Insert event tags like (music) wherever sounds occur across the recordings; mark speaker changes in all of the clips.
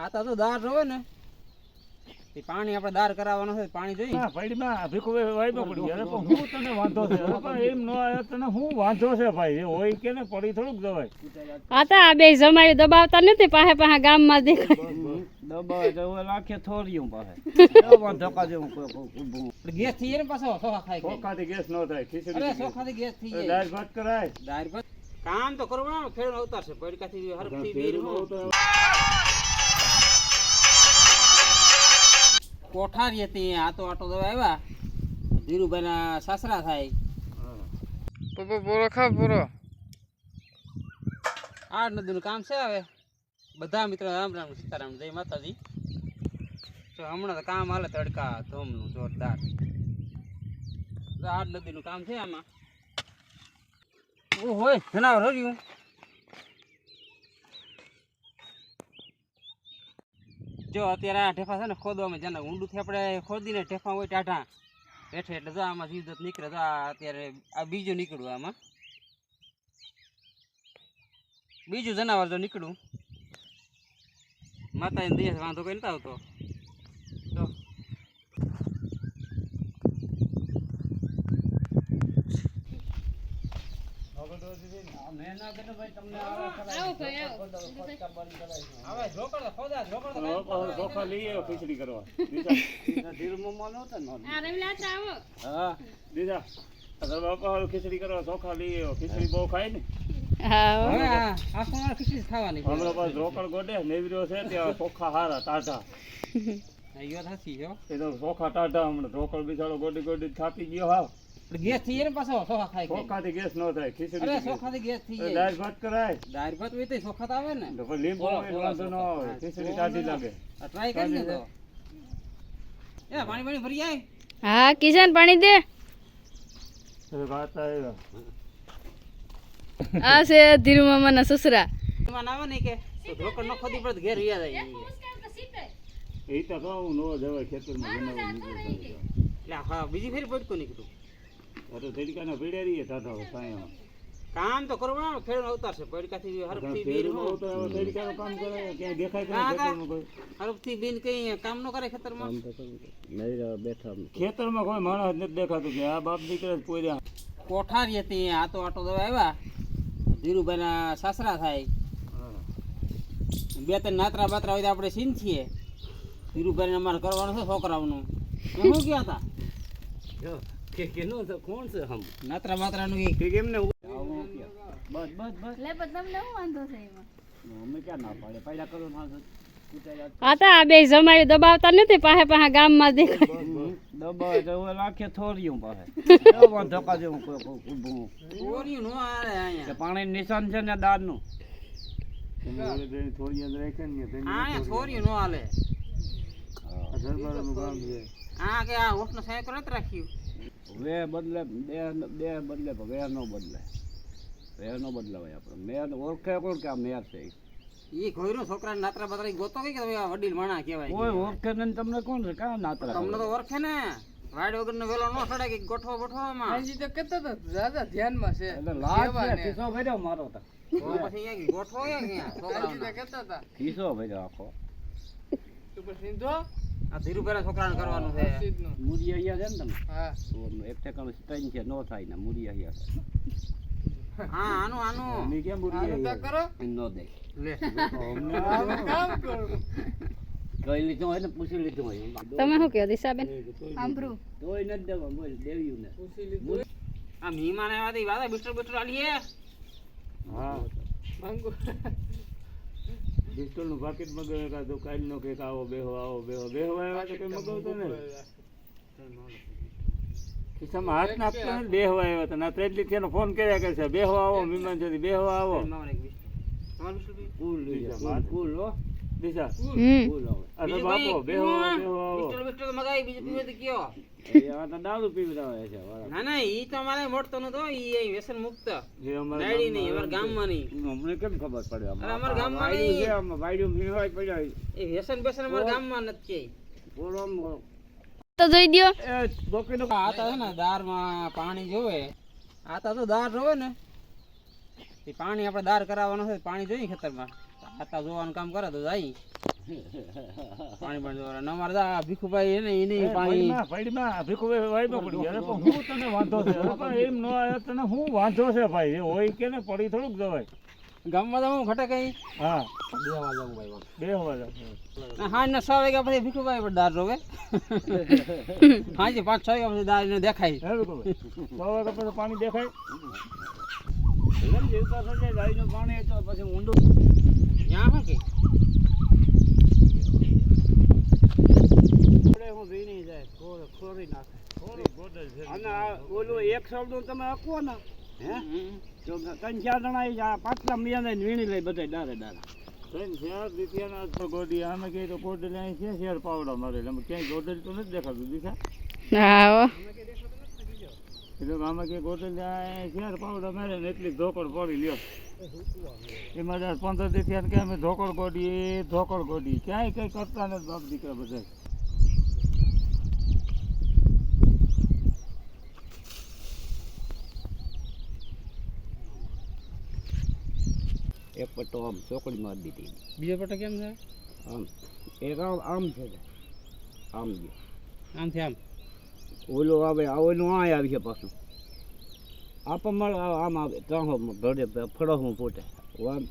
Speaker 1: આ તો તો દાર જોવે ને. તે પાણી આપણે દાર કરાવવાનો છે પાણી જોઈએ
Speaker 2: ના ભાઈમાં ભીખુભાઈ વાઈમાં પડી ગયા. અરે પણ હું તને વાંધો છે? પણ એમ ન આવે તને હું વાંધો છે ભાઈ? એ હોય કે ને પડી થોડુંક જવાય.
Speaker 3: આ તો આ બે જમાઈ દબાવતા નથી પાહે પાહે ગામમાં દેખાય.
Speaker 4: દબાવે તો હવે લાખે થોરિયું પાસે (laughs) ધક્કા જેવું ઊભું
Speaker 1: ગેસ થઈ ને પાછો સોખા ખાઈ.
Speaker 2: ચોખાથી ગેસ ન થાય ખીચડી
Speaker 1: અરે સોખાથી ગેસ થઈ જાય.
Speaker 2: દાળ ભાત કરાય.
Speaker 1: દાર ભાત. કામ તો કરવાનું ને ખેડૂત અવતાર છે પડકાથી હરખથી બીર કોઠારી હતી આતો આટો દવા આવ્યા ધીરુભાઈના સાસરા થાય. આ નદીનું કામ છે હવે. બધા મિત્રો રામ રામ સીતારામ જય માતાજી. તો હમણાં તો કામ હાલે તડકા ધોમનું જોરદાર. આ નદીનું કામ છે આમાં. ઓ હોય જનાવર હર્યું. જો અત્યારે આ ઢેફા છે ને ખોદવામાં જેને ઊંડુંથી આપણે ખોદીને ઢેફા હોય ટાઢા. બેઠે એટલે જો આમાં જીવદત નીકળે તો આ અત્યારે આ બીજું નીકળ્યું આમાં. બીજું જનાવર જો નીકળ્યું. માતાજીને દઈએ વાંધો કઈ નથી આવતો તો હવે ઢોકળ તો ખોદા ઢોકળ તો કાંઈ
Speaker 2: ચોખા લઈ આવ્યો ખીચડી કરવા દીધા
Speaker 4: ધીરમમાં નહોતા ને
Speaker 3: આ રવિલા આવો
Speaker 4: હા
Speaker 2: દીધા તારા બાપા હારું ખીચડી કરવા ચોખા લઈ આવ્યો ખીચડી બહુ ખાય ને
Speaker 3: હા.
Speaker 2: રોકડ ગોડે નેવર્યો છે ત્યાં ચોખા હારા ટાટા ચોખા ટાઢા હમણાં રોકડ બિચારો ગોડી ગોડી થાપી ગયો હાવ
Speaker 1: ગેસ થઈ જાય ને પાછો સોખા ખાઈ
Speaker 2: ચોખાથી ગેસ ન થાય
Speaker 1: અરે
Speaker 2: ખીચડી
Speaker 1: સોખાથી ગેસ થઈ જાય
Speaker 2: દાળ ભાત કરાય
Speaker 1: દાળ ભાત હોય તો સોખા આવે ને
Speaker 2: તો લીંબુ વાંધો ન આવે ખીચડી તાજી લાગે
Speaker 1: ટ્રાય કરી ને તો એ પાણી પાણી ભરી જાય
Speaker 3: હા કિશન પાણી દે
Speaker 2: અરે વાત આવ્યા
Speaker 3: આ છે ધીરુ મામાના સસરા
Speaker 1: મામા ના આવે ને કે રોકડ નો ન ખોદી પડે ઘેર વ્યા જાય
Speaker 2: એ તો કહું ન જવાય ખેતરમાં જનાવર
Speaker 1: એટલે હા બીજી ફેરી પડકો નીકળ્યું
Speaker 2: આ તો તડકાના પડ્યા રહીએ ટાઢા સાયા
Speaker 1: કામ તો કરવું ને ખેડૂત અવતાર છે પડકાથી હરફથી
Speaker 2: હવે તડકાનું કામ કરે ક્યાંય દેખાય કે
Speaker 1: હા,
Speaker 2: નહીં
Speaker 1: હા.
Speaker 2: ખેતરમાં કોઈ?
Speaker 1: હરફથી બીન કઈ કામ ન કરે ખેતરમાં?
Speaker 4: નહીં બેઠા
Speaker 2: ખેતરમાં કોઈ માણસ નથી દેખાતું કે આ બાપ દીકરા પોર્યા.
Speaker 1: કોઠારી હતી આ તો આટો દવા આવ્યા ધીરુભાઈ ના સાસરા થાય. બે ત્રણ નાતરા બાતરા હોય તો આપણે સીન છીએ. ધીરુભાઈ અમારે કરવાનું છે છોકરાઓનું. શું ગયા હતા
Speaker 4: કે કેનો તો કોણ છે હમ?
Speaker 1: નાતરા માત્રા નું
Speaker 2: કે કેમ ને
Speaker 4: બસ બસ બસ.
Speaker 3: લે તમને શું વાંધો છે એમાં?
Speaker 4: અમે ક્યાં ના પાડે પહેલા કરો ના
Speaker 3: આ તો આ બે જમાઈ દબાવતા નથી પાહે પાહે ગામમાં દેખાય.
Speaker 4: દબાવે તો હવે લાખે થોરિયું પાસે (laughs) ધક્કા જેવું ઊભું
Speaker 1: ચોર્યું નો આરે
Speaker 4: કે
Speaker 1: અહીંયા
Speaker 4: પાણી નિશાન છે ને દાળનું.
Speaker 2: થોડી યાદ રાખે ને
Speaker 1: નો
Speaker 2: આ દરબારનું કામ છે.
Speaker 1: આ કે આ ઓઠનો સાયકલ જ રાખ્યું.
Speaker 4: વે બદલે બે બે બદલે પણ નો બદલે. વેર નો બદલાવાય આપણે. મેર ઓળખે કોણ કે આ મેર છે?
Speaker 1: છોકરા નાતરા બાતરા ગોતો કે તમે વડીલ માણા કહેવાય?
Speaker 4: કોઈ ઓળખે નહીં તમને કોણ છે? કાં નાતરા
Speaker 1: તમને તો ઓળખે ને? વાડ વગર નો વેલો નો સડે કે ગોઠવો ગોઠવામાં
Speaker 4: એટલે લાજ છે ખિસ્સો ભર્યો મારો તો.
Speaker 1: તો પછી અહીંયા ગોઠવો અહીંયા છોકરાઓને.
Speaker 4: ખિસ્સો ભર્યો આખો.
Speaker 1: આ ધીરુભાઈ છોકરાને કરવાનું છે.
Speaker 4: અહીંયા છે ને તમે? એક ઠેકાણું ત્રણ છે નો થાય ને અહીંયા
Speaker 1: હા આનું આનું.
Speaker 2: અમે કેમ બોલી
Speaker 4: નો દે.
Speaker 1: લે.
Speaker 4: કઈ લીધું હોય ને પૂછી લીધું હોય.
Speaker 3: તમે શું કહો દિશાબેન?
Speaker 4: તોય નથી દેવા બોલ દેવ્યું ને
Speaker 1: આ મહેમાન આવ્યા હતા વાદા બિસ્ટર બિસ્ટર આલીએ
Speaker 2: હા. પિસ્તોલનું પાકીટ મગાવે કાં તો કાલનો કે આવો બેહો આવો બેહો બેહો આવ્યા તો કઈ મગાવતો ને ખિસ્સામાં હાથ નાખતો ને બેહો આવ્યા હતા. ના ત્રેજલી ત્યાંનો ફોન કર્યા કરશે બેહો આવો મહેમાન છે બેહો આવો.
Speaker 1: મામાને
Speaker 4: કુલ જા કુલ હો.
Speaker 2: દિશા.
Speaker 4: કુલ
Speaker 2: અરે બાપો? બેહો
Speaker 1: આવો
Speaker 2: બેહો આવો.
Speaker 1: મગાવી બીજું કયો?
Speaker 4: દારૂ પીવડાવે છે
Speaker 1: ના ના ઈ તો મારે મોટતો નતો ઈ વ્યસન મુક્ત.
Speaker 2: જે અમારા
Speaker 1: ડાયરી નહીં અમારા ગામમાં નહીં
Speaker 4: અમને કેમ ખબર પડે?
Speaker 1: અમારા ગામમાં નહીં.
Speaker 4: છે આમાં વાયડું પીવાય પડ્યા
Speaker 1: એ વ્યસન બેસન અમારા ગામમાં નથી
Speaker 4: પૂરો
Speaker 3: તો જોઈ દ્યો.
Speaker 1: એ ડોકીનો આ તો છે ને દારમાં પાણી જોવે. આ તો તો દાર જોવે ને. એ પાણી આપણે દાર કરાવવાનું છે પાણી જોઈએ ખેતરમાં. ખાતા જોવાનું કામ કરે તો જાય. પાણી પાણી જોવા ન મારે આ ભીખુભાઈ એને એને પાણી
Speaker 2: પડીમાં ભીખુભાઈ વાઈમાં પડી ગયા અરે પણ હું તને વાંધો છે? પણ એમ ન આવ્યો તને હું વાંધો છે ભાઈ? એ હોય કે ને પડી થોડુંક જવાય.
Speaker 1: ગામમાં તો હું ખટે કઈ.
Speaker 2: હા.
Speaker 1: બે જાઉં ભાઈ.
Speaker 2: બે હવા
Speaker 1: હા ને છ વાગ્યા પછી ભીખુભાઈ પણ દાર રોવે હાજી પાંચ છ વાગ્યા પછી દાર એને દેખાય.
Speaker 2: હે ભીખુભાઈ? સો વાગ્યા પછી પાણી દેખાય? જીવતા પાણી પછી ઊંડું
Speaker 1: ત્યાં શું કે?
Speaker 4: હું વીણી જાય? ખોર ખોરી નાખે.
Speaker 2: થોડું ગોદલ છે
Speaker 4: અને આ ઓલું એક શબ્દ તમે આપો ને હે? તો ત્રણ ચાર જણા પાછલા મિયાને વીણી લઈ બધા ડારે ડારે
Speaker 2: ત્રણ ચાર દીકરાના તો ગોડી આમે કહે તો ગોડલ અહીં છે શેર પાવડા મારે. ક્યાંય ગોડલ તો નથી દેખાતું દીખા
Speaker 3: હા હો.
Speaker 2: એટલે આમાં કે ગોડલ શેર પાવડા મારે ને એટલી ધોકડ પડી લ્યો. એમાં જ પંદર દીકરા કે અમે ઢોકળ ગોડી ઢોકળ ગોડી. ક્યાંય કંઈ કરતા નથી બાપ દીકરા બધા
Speaker 4: એક પટ્ટો આમ ચોકડી મારી દીધી.
Speaker 1: બીજો પટ્ટો કેમ છે?
Speaker 4: આમ એક આમ આમ છે આમ ગયો.
Speaker 1: આમથી આમ.
Speaker 4: ઓલું આવે ઓલું આ આવી છે પાછું. આપ મળે આમ આવે. ત્રણસો ઘરે ફળોમાં ફૂટે આમ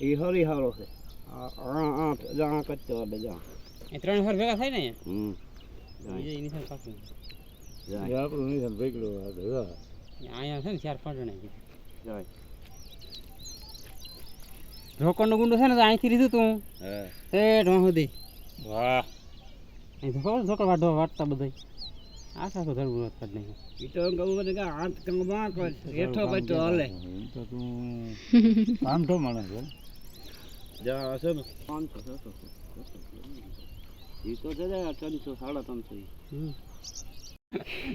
Speaker 4: એ હરી હારો છે. આ આ આ કરતો આવે
Speaker 1: એ ત્રણ હર ભેગા થાય ને
Speaker 4: હમ.
Speaker 1: એની સાથે પાછું
Speaker 4: જાય.
Speaker 2: આપણું આ
Speaker 1: અહીંયા છે ને ચાર પાંચ જણા
Speaker 4: જાય.
Speaker 1: રોકડનો ગુંડો છે ને તો અહીંથી લીધું તું.
Speaker 4: હે.
Speaker 1: ઠેઠ સુધી
Speaker 2: વાહ.
Speaker 1: અહીં તો ખબર રોકડ વાટતા બધા આ તો ઘર નથી કરી નહીં.
Speaker 4: ઈ તો કહું બધું કે હાથ કંગમાં કર હેઠો બેઠો હાલે.
Speaker 2: તો તું (laughs) આમ તો માણસ છે
Speaker 4: જા છે ને. પાંચસો તો એ તો છે ને ત્રણસો સાડા ત્રણસો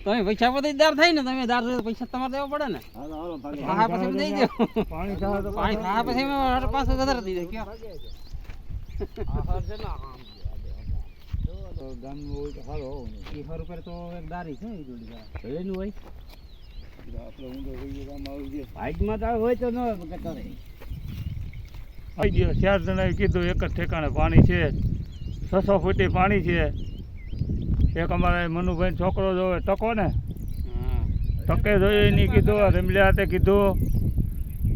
Speaker 1: તમે પૈસા પછી દાર થાય ને તમે દાર પૈસા તમારે દેવા પડે ને.
Speaker 4: હાલો હાલો
Speaker 1: હા પછી દઈ દો.
Speaker 2: પાણી ખાવા તો
Speaker 1: પાણી ખાવા પછી પાંચસો વધારે દઈ દે કયો?
Speaker 4: આહાર છે ને આમ.
Speaker 2: તો ગામનું હોય તો સારું
Speaker 1: એ ફર ઉપર તો એક દારી છે એ જોડી
Speaker 4: એનું હોય?
Speaker 2: આપણે ઊંધો હોય ગામ આવી ગયો.
Speaker 4: હાઈટમાં તો હોય તો ન કરે
Speaker 2: આવી ગયો. ચાર જણાએ કીધું એક જ ઠેકાણે પાણી છે. છસો ફૂટી પાણી છે. એક અમારે મનુભાઈ છોકરો જોવે ટકો ને?
Speaker 1: હા.
Speaker 2: ટકે જોઈએ એની કીધું રેમલિયા હાથે કીધું.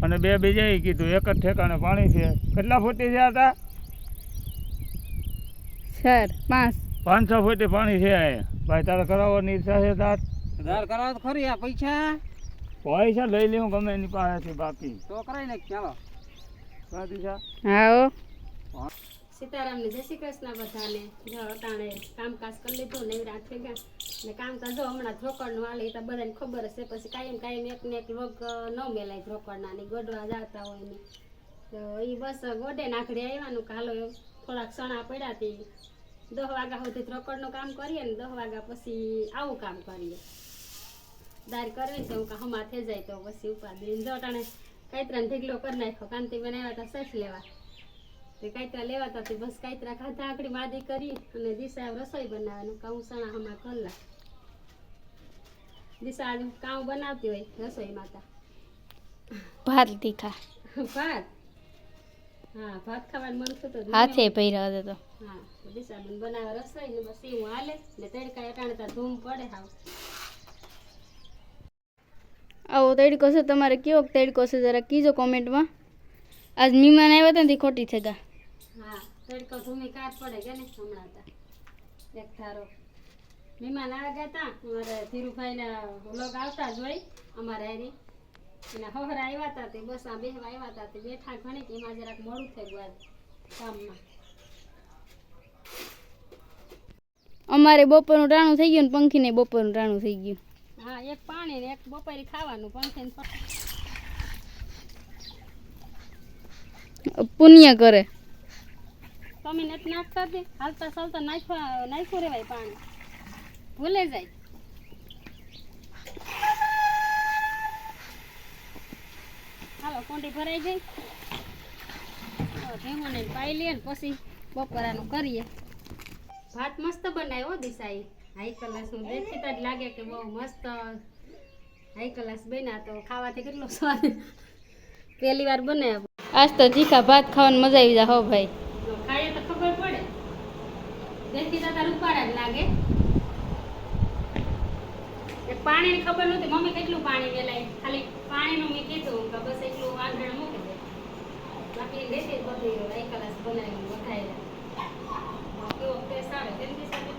Speaker 2: અને બે બીજાએ કીધું એક જ ઠેકાણે પાણી છે. કેટલા ફૂટી છે હતા?
Speaker 3: ચાર પાંચ.
Speaker 2: પાંચસો ફૂટ પાણી છે ભાઈ તારે કરાવવાની ઈચ્છા છે તાર?
Speaker 1: દાર કરાવો તો ખરી આ પૈસા?
Speaker 2: પૈસા લઈ લઉં ગમે એની પાસેથી બાકી.
Speaker 1: તો કરાવી નાખ ચાલો.
Speaker 3: આવો. સીતારામને જય શ્રી કૃષ્ણ બધાને. જો અટાણે કામકાજ કરી લીધું નવરા થઈ ગયા. ને કામકાજ જો હમણાં ધ્રોકડનું હાલે તો બધાને ખબર હશે પછી કાયમ કાયમ એક ને એક લોક ન મેલાય ધ્રોકડના ને ગોડવા જાતા હોય ને. તો એ બસ ગોડે નાખડે આવ્યાનું કાલો હાલો થોડાક સણા પડ્યા હતી દસ વાગ્યા સુધી રોકડનું કામ કરીએ ને દસ વાગ્યા પછી આવું કામ કરીએ. દાર કરવી છે હું હમા થઈ જાય તો પછી ઉપાડી જો અટાણે કાંતરાને ઢીગલો કરી નાખ્યો કાંતિ બનાવ્યા હતા સસ લેવા. તે કાંઈતરા લેવાતા તે બસ કાંતરા ખાધા આકડી માદી કરી અને દિશા રસોઈ બનાવવાનું. કાં સણા હમણાં કરલા. દિશા કામ બનાવતી હોય રસોઈ માતા
Speaker 5: ભાત દીખા
Speaker 3: ભાત? હા ભાત ખાવાનું મન થતું
Speaker 5: હાથે ભર્યા હતા તો.
Speaker 3: હા દિશાબેન બનાવે રસોઈ ને બસ એવું હાલે. ને તડકા ત્યાં ધૂમ પડે હાવ.
Speaker 5: આવો તડકો છે તમારે કેવો તડકો છે જરા કીજો કોમેન્ટમાં. આજ મીમાન આવ્યા હતા ને ખોટી થઈ ગયા
Speaker 3: હા તડકો ધૂમી કાટ પડે કે ને હમણાં તા. એક થારો મહેમાન આવ્યા ગયા તા અમારે ધીરુભાઈના વ્લોગ આવતા જ હોય અમારે હારી. અને હવરા આવ્યા હતા તે બસ આ બેહવા આવ્યા હતા તે બેઠા ઘણી કે એમાં જરાક મોડું થઈ ગયું કામમાં.
Speaker 5: અમારે બપોરનું ટાણું થઈ ગયું ને પંખીને બપોરનું ટાણું થઈ ગયું.
Speaker 3: હા એક પાણી ને એક બપોરે ખાવાનું પંખીને
Speaker 5: પુણ્ય કરે.
Speaker 3: તમે નથી નાખતા તે? હાલતા ચાલતા નાખવા નાખ્યું રેવાય પાણી. ભૂલે જાય. હાલો કોંડી ભરાઈ ગઈ. ભીમોને પાઈ લઈએ ને પછી બપોરાનું કરીએ. ભાત મસ્ત બનાવ્યો દિશાએ. હાઈ ક્લાસ હું દેખીતા જ લાગે કે બહુ મસ્ત હાઈ કલાસ બન્યા તો ખાવાથી કેટલો સ્વાદ. પહેલી વાર બનાવ્યો
Speaker 5: આજ તો જીખા ભાત ખાવાની મજા આવી જાય હો ભાઈ.
Speaker 3: ખાઈએ તો ખબર પડે. દેખી તો તાર ઉપાડા જ લાગે. પાણીની ખબર નહોતી. મમ્મી કેટલું પાણી વેલાય? ખાલી પાણીનું મેં કીધું કે બસ એટલું આંધણ મૂકી દે. બાકી જ બધું એક કલાસ બનાવીને વધારેલા કેવો ટેસ્ટ આવે કેમ દિશા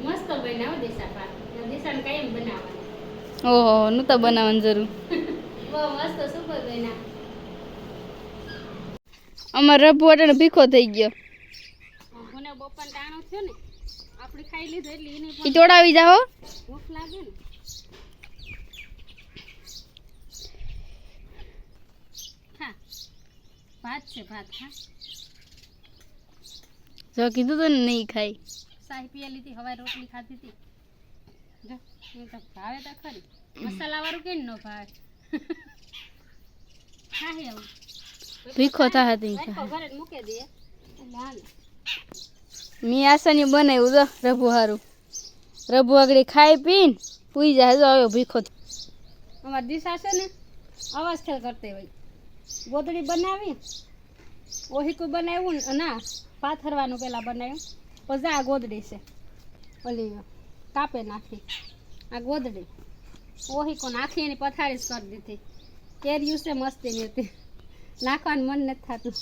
Speaker 3: મસ્ત બનાવો દિશા પાક. દિશાને કાયમ બનાવવાનું.
Speaker 5: ઓહો નહોતા બનાવવાની જરૂર.
Speaker 3: બહુ મસ્ત સુપર બન્યા.
Speaker 5: અમારે રભુ અટાણે ભીખો થઈ ગયો.
Speaker 3: મને બપન ટાણો થયો ને આપણે ખાઈ લીધો એટલે એને
Speaker 5: તોડાવી જાઓ.
Speaker 3: ભૂખ લાગે ને. ભાત છે ભાત હા.
Speaker 5: જો કીધું તો નહીં ખાઈ
Speaker 3: શાહી પીયા લીધી હવારે રોટલી ખાધી હતી. જો એ તો ભાવે તો ખરી. મસાલા વાળું કેમ ન ભાવે? (laughs) ખાહે આવું
Speaker 5: ભીખો થા હતી
Speaker 3: ઘરે જ મૂકી એટલે
Speaker 5: મેં આસાની બનાવ્યું તો રભુ હારું. રભુ આગળ ખાઈ પીને પૂઈ જાય જો આવ્યો ભીખો
Speaker 3: અમારી દિશા છે ને અવાજ ખેલ કરતી હોય. ગોદડી બનાવી. ઓહી કોઈ બનાવ્યું ને પાથરવાનું પેલા બનાવ્યું. પછી આ ગોદડી છે. ઓલી, કાપે નાખી. આ ગોદડી. ઓહી કો નાખી એની પથારી કરી દીધી. કેરી છે, મસ્તીની હતી. નાખવાનું મન નથી થતું.